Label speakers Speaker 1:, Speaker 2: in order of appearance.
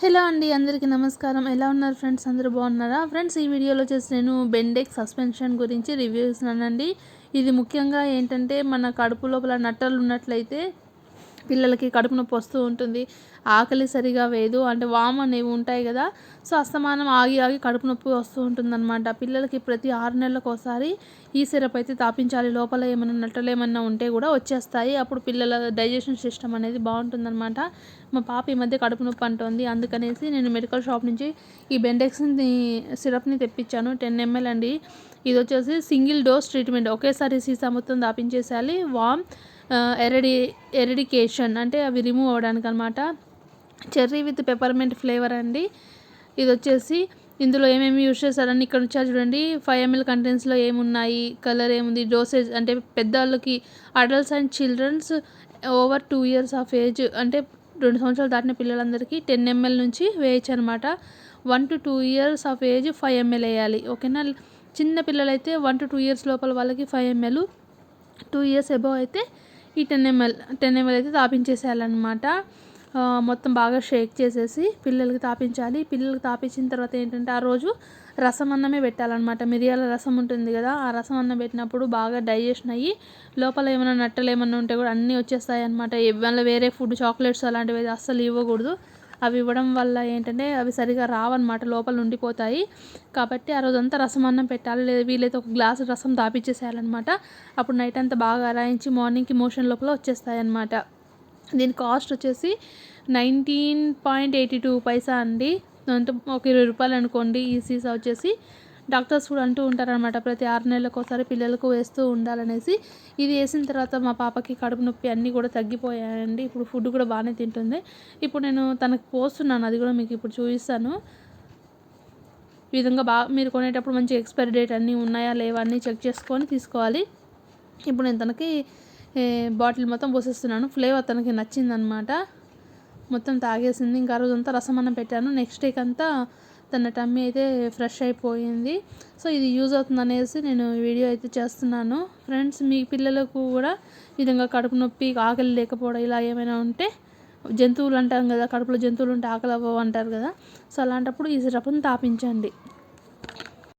Speaker 1: Hello అండి అందరికీ నమస్కారం. ఎలా ఉన్నారు ఫ్రెండ్స్? అందరూ బాగున్నారా? ఫ్రెండ్స్ ఈ వీడియోలో వచ్చేసి నేను బెండెక్ సస్పెన్షన్ గురించి రివ్యూ ఇస్తున్నానండి ఇది ముఖ్యంగా ఏంటంటే మన కడుపు లోపల నట్టలు ఉన్నట్లయితే పిల్లలకి కడుపు నొప్పి వస్తూ ఉంటుంది. ఆకలి సరిగా వేయదు అంటే వామ్ అనేవి ఉంటాయి కదా. సో అస్తమానం ఆగి ఆగి కడుపు నొప్పి వస్తూ ఉంటుందన్నమాట. పిల్లలకి ప్రతి ఆరు నెలలకు ఒకసారి ఈ సిరప్ అయితే తాపించాలి. లోపల ఏమైనా నట్టలు ఏమైనా ఉంటే కూడా వచ్చేస్తాయి. అప్పుడు పిల్లల డైజెషన్ సిస్టమ్ అనేది బాగుంటుందన్నమాట. మా పాప ఈ మధ్య కడుపు నొప్పి అంటుంది. అందుకనేసి నేను మెడికల్ షాప్ నుంచి ఈ బెండెక్స్ని సిరప్ని తెప్పించాను. టెన్ ఎంఎల్ అండి. ఇది వచ్చేసి సింగిల్ డోస్ ట్రీట్మెంట్. ఒకేసారి సీసా మొత్తం దాపించేసేయాలి వామ్ ఎరడి ఎరిడికేషన్ అంటే అవి రిమూవ్ అవ్వడానికి అనమాట చెర్రీ విత్ పెపర్మెంట్ ఫ్లేవర్ అండి. ఇది వచ్చేసి ఇందులో ఏమేమి యూజ్ చేస్తారని ఇక్కడ వచ్చారు చూడండి. ఫైవ్ ఎంఎల్ కంటెంట్స్లో ఏమున్నాయి కలర్ ఏముంది డోసేజ్ అంటే పెద్దవాళ్ళకి adults and childrens over two years of age అంటే రెండు సంవత్సరాలు దాటిన పిల్లలందరికీ టెన్ ఎంఎల్ నుంచి వేయచ్చు అనమాట one to two years of age five ML వేయాలి. ఓకేనా? చిన్న పిల్లలైతే వన్ టు టూ ఇయర్స్ లోపల వాళ్ళకి five ML two years above అయితే ఈ టెన్ ఎంఎల్ టెన్ ఎంఎల్ అయితే తాపించేసేయాలన్నమాట. మొత్తం బాగా షేక్ చేసేసి పిల్లలకి తాపించాలి. పిల్లలకి తాపించిన తర్వాత ఏంటంటే ఆ రోజు రసం అన్నమే పెట్టాలన్నమాట. మిరియాల రసం ఉంటుంది కదా ఆ రసం అన్నం పెట్టినప్పుడు బాగా డైజెషన్ అయ్యి లోపల ఏమైనా నట్టలు ఏమైనా ఉంటే కూడా అన్నీ వచ్చేస్తాయి అనమాట ఏమైనా వేరే ఫుడ్ చాక్లెట్స్ అలాంటివి అస్సలు ఇవ్వకూడదు. అవి ఇవ్వడం వల్ల ఏంటంటే అవి సరిగా రావన్నమాట లోపల ఉండిపోతాయి. కాబట్టి ఆ రోజంతా రసం అన్నం పెట్టాలి లేదా వీలైతే ఒక గ్లాసు రసం దాపిచ్చేసేయాలన్నమాట. అప్పుడు నైట్ అంతా బాగా అరాయించి మార్నింగ్కి మోషన్ లోపల వచ్చేస్తాయి అన్నమాట దీని కాస్ట్ వచ్చేసి nineteen point eighty two paisa అండి. అంటే ఒక ఇరవై రూపాయలు అనుకోండి ఈ సీసా వచ్చేసి డాక్టర్స్ కూడా అంటూ ఉంటారనమాట ప్రతి ఆరు నెలలకు ఒకసారి పిల్లలకు వేస్తూ ఉండాలనేసి. ఇది వేసిన తర్వాత మా పాపకి కడుపు నొప్పి అన్నీ కూడా తగ్గిపోయాయండి. ఇప్పుడు ఫుడ్ కూడా బాగానే తింటుంది. ఇప్పుడు నేను తనకు పోస్తున్నాను అది కూడా మీకు ఇప్పుడు చూపిస్తాను. ఈ విధంగా బాగా మీరు కొనేటప్పుడు మంచి ఎక్స్పైరీ డేట్ అన్నీ ఉన్నాయా లేవా అన్నీ చెక్ చేసుకొని తీసుకోవాలి. ఇప్పుడు నేను తనకి బాటిల్ మొత్తం పోసేస్తున్నాను. ఫ్లేవర్ తనకి నచ్చిందనమాట మొత్తం తాగేసింది. ఇంకా రోజంతా రసం అన్నం పెట్టాను. నెక్స్ట్ డేకి అంతా తన టమ్మీ అయితే ఫ్రెష్ అయిపోయింది. సో ఇది యూజ్ అవుతుంది అనేసి నేను వీడియో అయితే చేస్తున్నాను. ఫ్రెండ్స్ మీ పిల్లలకు కూడా ఈ విధంగా కడుపు నొప్పి ఆకలి లేకపోవడం ఇలా ఏమైనా ఉంటే జంతువులు అంటాం కదా కడుపులో జంతువులు ఉంటే ఆకలి అవ్వవు అంటారు కదా. సో అలాంటప్పుడు ఈ సిరప్ను తాపించండి.